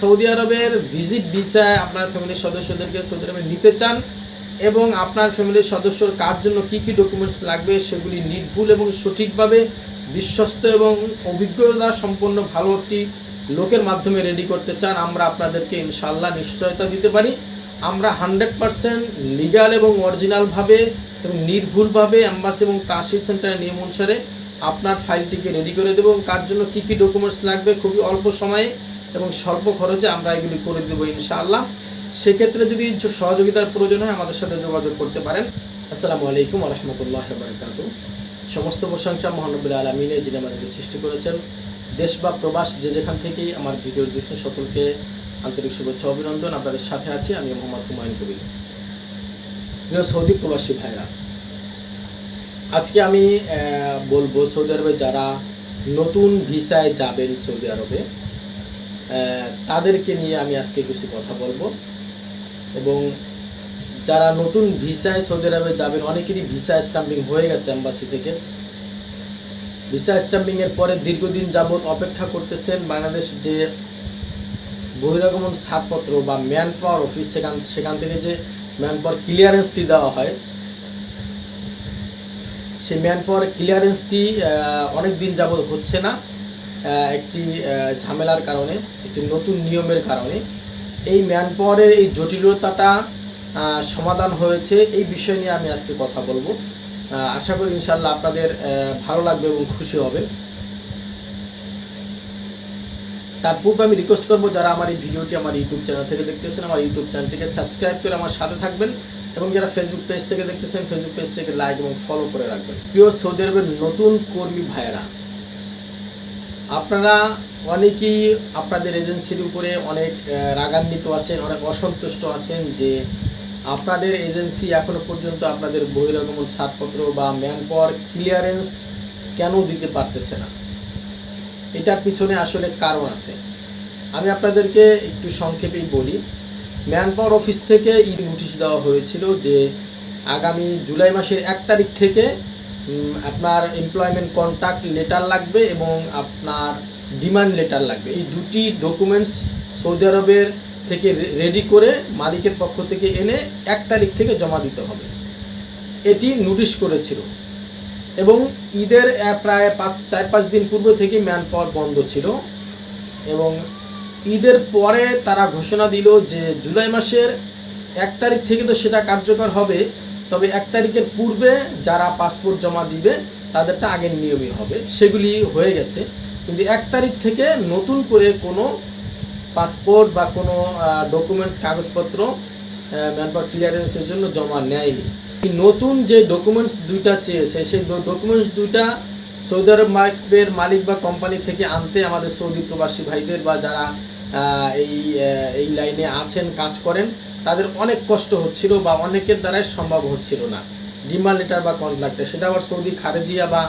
Saudi আরবের visit ভিসায় আপনার ফ্যামিলির সদস্যদেরকে সৌদি আরবে নিতে চান এবং আপনার ফ্যামিলির সদস্যর কার জন্য কী কী ডকুমেন্টস লাগবে সেগুলি নির্ভুল এবং সঠিকভাবে বিশ্বস্ত এবং অভিজ্ঞতা সম্পন্ন ভালো একটি লোকের মাধ্যমে রেডি করতে চান, আমরা আপনাদেরকে ইনশাল্লাহ নিশ্চয়তা দিতে পারি। আমরা হান্ড্রেড পারসেন্ট লিগাল এবং অরিজিনালভাবে এবং নির্ভুলভাবে অ্যাম্বাসি এবং তাসির সেন্টারের নিয়ম অনুসারে আপনার ফাইলটিকে রেডি করে দেবো এবং কার জন্য কী কী ডকুমেন্টস লাগবে খুবই অল্প সময়ে। এবং স্বল্প খরচে আমরা এগুলি করে দেবো ইনশাআল্লাহ। সেক্ষেত্রে যদি সহযোগিতার প্রয়োজন হয়, আমাদের সাথে যোগাযোগ করতে পারেন। আসসালামু আলাইকুম রহমতুল্লাহ বারকাত সমস্ত প্রশংসা মহানবীর আলমিনে যিনি আমাদেরকে সৃষ্টি করেছেন। দেশ বা প্রবাস যে যেখান থেকেই আমার ভিডিও দেখছেন, সকলকে আন্তরিক শুভেচ্ছা, অভিনন্দন। আপনাদের সাথে আছি আমি মোহাম্মদ হুমায়ুন কবির। সৌদি প্রবাসী ভাইরা, আজকে আমি বলব সৌদি আরবে যারা নতুন ভিসায় যাবেন সৌদি আরবে তাদেরকে নিয়ে আমি আজকে কিছু কথা বলব। এবং যারা নতুন ভিসায় সৌদি আরবে যাবেন, অনেকেরই ভিসা স্টাম্পিং হয়ে গেছে এম্বাসি থেকে। ভিসা স্টাম্পিংয়ের পরে দীর্ঘদিন যাবৎ অপেক্ষা করতেছেন বাংলাদেশ যে বহিরাগমন ছাড়পত্র বা ম্যান পাওয়ার অফিস সেখান সেখান থেকে যে ম্যান পাওয়ার ক্লিয়ারেন্সটি দেওয়া হয়, সেই ম্যান পাওয়ার ক্লিয়ারেন্সটি অনেক দিন যাবৎ হচ্ছে না। একটি ঝামেলার কারণে, একটি নতুন নিয়মের কারণে। এই ম্যান পাওয়ারের এই জটিলতাটা সমাধান হয়েছে। এই বিষয় নিয়ে আমি আজকে কথা বলব। আশা করি ইনশাল্লাহ আপনাদের ভালো লাগবে এবং খুশি হবেন। তার পূর্বে আমি রিকোয়েস্ট করব, যারা আমার এই ভিডিওটি আমার ইউটিউব চ্যানেল থেকে দেখতেছেন, আমার ইউটিউব চ্যানেলটিকে সাবস্ক্রাইব করে আমার সাথে থাকবেন এবং যারা ফেসবুক পেজ থেকে দেখতেছেন ফেসবুক পেজটিকে লাইক এবং ফলো করে রাখবেন। প্রিয় সৌদি আরবের নতুন কর্মী ভাইয়েরা আপনারা অনেকেই আপনাদের এজেন্সির উপরে অনেক রাগান্বিত আছেন, অনেক অসন্তুষ্ট আছেন যে আপনাদের এজেন্সি এখনও পর্যন্ত আপনাদের বহিরাগমন ছাড়পত্র বা ম্যান পাওয়ার ক্লিয়ারেন্স কেন দিতে পারতেছে না? এটার পিছনে আসলে কারণ আছে। আমি আপনাদেরকে একটু সংক্ষেপেই বলি। ম্যান পাওয়ার অফিস থেকে ই নোটিশ দেওয়া হয়েছিল যে আগামী জুলাই মাসের এক তারিখ থেকে আপনার এমপ্লয়মেন্ট কন্ট্যাক্ট লেটার লাগবে এবং আপনার ডিমান্ড লেটার লাগবে। এই দুটি ডকুমেন্টস সৌদি আরবের থেকে রেডি করে মালিকের পক্ষ থেকে এনে এক তারিখ থেকে জমা দিতে হবে। এটি নোটিশ করেছিল এবং ঈদের প্রায় পাঁচ, চার, পাঁচ দিন পূর্ব থেকে ম্যান পাওয়ার বন্ধ ছিল এবং ঈদের পরে তারা ঘোষণা দিল যে জুলাই মাসের এক তারিখ থেকে তো সেটা কার্যকর হবে। তবে এক তারিখের পূর্বে যারা পাসপোর্ট জমা দিবে, তাদেরটা আগের নিয়মই হবে। সেগুলি হয়ে গেছে। কিন্তু এক তারিখ থেকে নতুন করে কোনো পাসপোর্ট বা কোনো ডকুমেন্টস কাগজপত্র ম্যানপার ক্লিয়ারেন্সের জন্য জমা নেয়নি। নতুন যে ডকুমেন্টস দুইটা চেয়েছে, সেই ডকুমেন্টস দুইটা সৌদি আরব মার্কেটের মালিক বা কোম্পানি থেকে আনতে আমাদের সৌদি প্রবাসী ভাইদের বা যারা এই এই লাইনে আছেন কাজ করেন তাদের অনেক কষ্ট হচ্ছিল বা অনেকের দ্বারাই সম্ভব হচ্ছিল না। ডিমান্ড লেটার বা কন্ট্রাক্টে সেটা আবার সৌদি খারেজিয়া বা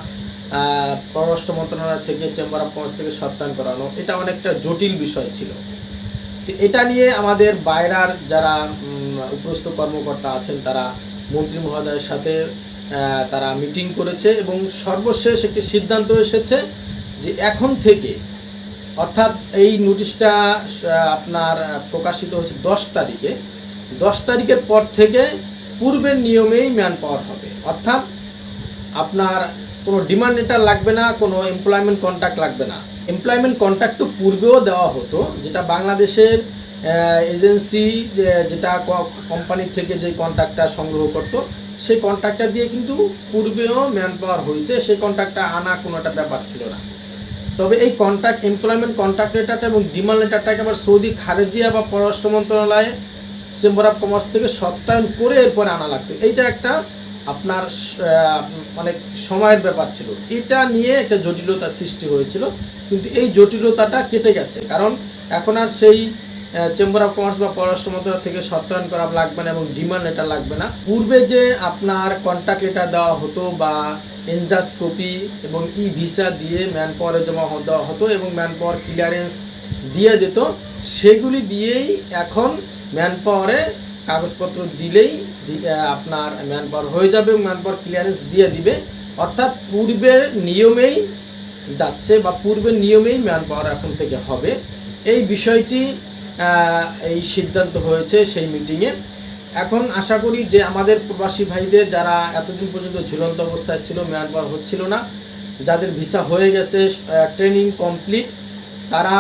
পররাষ্ট্র মন্ত্রণালয় থেকে চেম্বার অফ কমার্স থেকে সত্যায়ন করানো এটা অনেকটা জটিল বিষয় ছিল। তো এটা নিয়ে আমাদের বাইরার যারা উম, উপরস্থ কর্মকর্তা আছেন তারা মন্ত্রী মহোদয়ের সাথে তারা মিটিং করেছে এবং সর্বশেষ একটি সিদ্ধান্ত এসেছে যে এখন থেকে, অর্থাৎ এই নোটিশটা আপনার প্রকাশিত হয়েছে দশ তারিখে, দশ তারিখের পর থেকে পূর্বের নিয়মেই ম্যান পাওয়ার হবে। অর্থাৎ আপনার কোনো ডিমান্ড লেটার লাগবে না, কোনো এমপ্লয়মেন্ট কন্ট্যাক্ট লাগবে না। এমপ্লয়মেন্ট কন্ট্যাক্ট তো পূর্বেও দেওয়া হতো, যেটা বাংলাদেশের এজেন্সি যেটা কোম্পানি থেকে যে কন্ট্যাক্টটা সংগ্রহ করত সেই কন্ট্যাক্টটা দিয়ে কিন্তু পূর্বেও ম্যান পাওয়ার হয়েছে সেই কন্ট্রাক্টটা আনা কোনো একটা ব্যাপার ছিল না। তবে এই কন্ট্যাক্ট এমপ্লয়মেন্ট কন্ট্যাক্ট লেটারটা এবং ডিমান্ড লেটারটাকে আবার সৌদি খারেজিয়া বা পররাষ্ট্র মন্ত্রণালয়ে চেম্বার অফ কমার্স থেকে সত্যায়ন করে এরপরে আনা লাগতো। এইটা একটা আপনার মানে সময়ের ব্যাপার ছিল। এটা নিয়ে একটা জটিলতা সৃষ্টি হয়েছিল, কিন্তু এই জটিলতাটা কেটে গেছে। কারণ এখন আর সেই চেম্বার অফ কমার্স বা পররাষ্ট্র মন্ত্রণালয় থেকে সত্যায়ন করা লাগবে না এবং ডিমান্ড লেটার লাগবে না। পূর্বে যে আপনার কন্ট্যাক্ট লেটার দেওয়া হতো বা এনজাস কপি এবং ই ভিসা দিয়ে ম্যান পাওয়ারে জমা দেওয়া হতো এবং ম্যান পাওয়ার ক্লিয়ারেন্স দিয়ে দিত, সেগুলি দিয়েই এখন ম্যান পাওয়ারে কাগজপত্র দিলেই আপনার ম্যান পাওয়ার হয়ে যাবে ম্যান পাওয়ার ক্লিয়ারেন্স দিয়ে দিবে। অর্থাৎ পূর্বের নিয়মেই যাচ্ছে বা পূর্বের নিয়মেই ম্যান পাওয়ার এখন থেকে হবে। এই বিষয়টি এই সিদ্ধান্ত হয়েছে সেই মিটিংয়ে এখন আশা করি যে আমাদের প্রবাসী ভাইদের যারা এতদিন পর্যন্ত ঝুলন্ত অবস্থায় ছিল মেয়ানমার হচ্ছিল না, যাদের ভিসা হয়ে গেছে ট্রেনিং কমপ্লিট তারা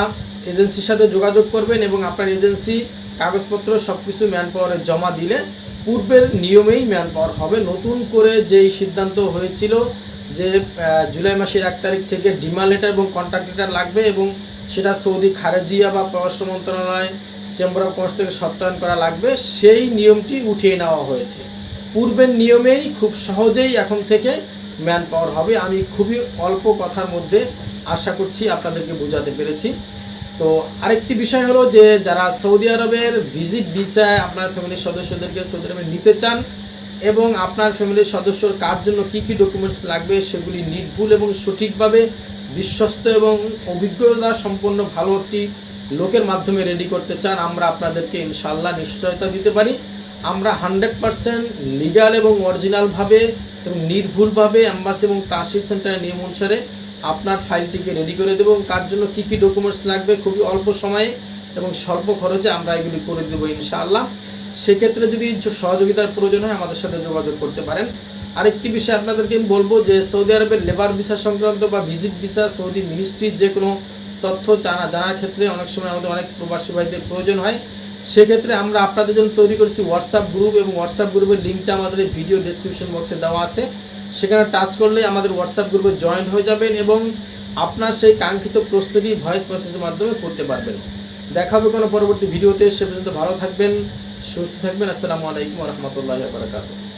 এজেন্সির সাথে যোগাযোগ করবেন এবং আপনার এজেন্সি কাগজপত্র সব কিছু ম্যান পাওয়ারে জমা দিলে পূর্বের নিয়মেই ম্যান পাওয়ার হবে। নতুন করে যেই সিদ্ধান্ত হয়েছিল যে জুলাই মাসের এক তারিখ থেকে ডিমান্ড লেটার এবং কন্ট্রাক্ট লেটার লাগবে এবং সেটা সৌদি খারেজিয়া বা পররাষ্ট্র মন্ত্রণালয় চেম্বার অফ কমার্স থেকে সত্যায়ন করা লাগবে। সেই নিয়মটি উঠিয়ে নেওয়া হয়েছে। পূর্বের নিয়মেই খুব সহজেই এখন থেকে ম্যান পাওয়ার হবে। আমি খুবই অল্প কথার মধ্যে আশা করছি আপনাদেরকে বোঝাতে পেরেছি। তো আরেকটি বিষয় হলো যে, যারা সৌদি আরবের ভিজিট ভিসায় আপনার ফ্যামিলির সদস্যদেরকে সৌদি আরবে নিতে চান এবং আপনার ফ্যামিলির সদস্যর কার জন্য কী কী ডকুমেন্টস লাগবে, সেগুলি নির্ভুল এবং সঠিকভাবে বিশ্বস্ত এবং অভিজ্ঞতা সম্পন্ন ভালো একটি লোকের মাধ্যমে রেডি করতে চান, আমরা আপনাদেরকে ইনশাল্লাহ নিশ্চয়তা দিতে পারি। আমরা হান্ড্রেড পারসেন্ট লিগাল এবং অরিজিনালভাবে এবং নির্ভুলভাবে অ্যাম্বাসি এবং তাসির সেন্টারের নিয়ম অনুসারে আপনার ফাইলটিকে রেডি করে দেবো এবং কার জন্য কী কী ডকুমেন্টস লাগবে খুবই অল্প সময়ে এবং স্বল্প খরচে আমরা এগুলি করে দেবো ইনশাআল্লাহ। সেক্ষেত্রে যদি সহযোগিতার প্রয়োজন হয়, আমাদের সাথে যোগাযোগ করতে পারেন। আরেকটি বিষয় আপনাদেরকে আমি বলব যে সৌদি আরবের লেবার ভিসা সংক্রান্ত বা ভিজিট ভিসা সৌদি মিনিস্ট্রির যে কোনো তথ্য জানা, জানার ক্ষেত্রে অনেক সময় আমাদের অনেক প্রবাসী ভাইদের প্রয়োজন হয়। সেক্ষেত্রে আমরা আপনাদের জন্য তৈরি করেছি হোয়াটসঅ্যাপ গ্রুপ এবং হোয়াটসঅ্যাপ গ্রুপের লিঙ্কটা আমাদের এই ভিডিও ডেসক্রিপশন বক্সে দেওয়া আছে। সেখানে টাচ করলে আমাদের হোয়াটসঅ্যাপ গ্রুপে জয়েন হয়ে যাবেন এবং আপনার সেই কাঙ্ক্ষিত প্রস্তুতি ভয়েস মেসেজের মাধ্যমে করতে পারবেন। দেখা হবে কোনো পরবর্তী ভিডিওতে সে পর্যন্ত ভালো থাকবেন, সুস্থ থাকবেন। আসসালামু আলাইকুম রহমতুল্লাহ বারকাতুহ।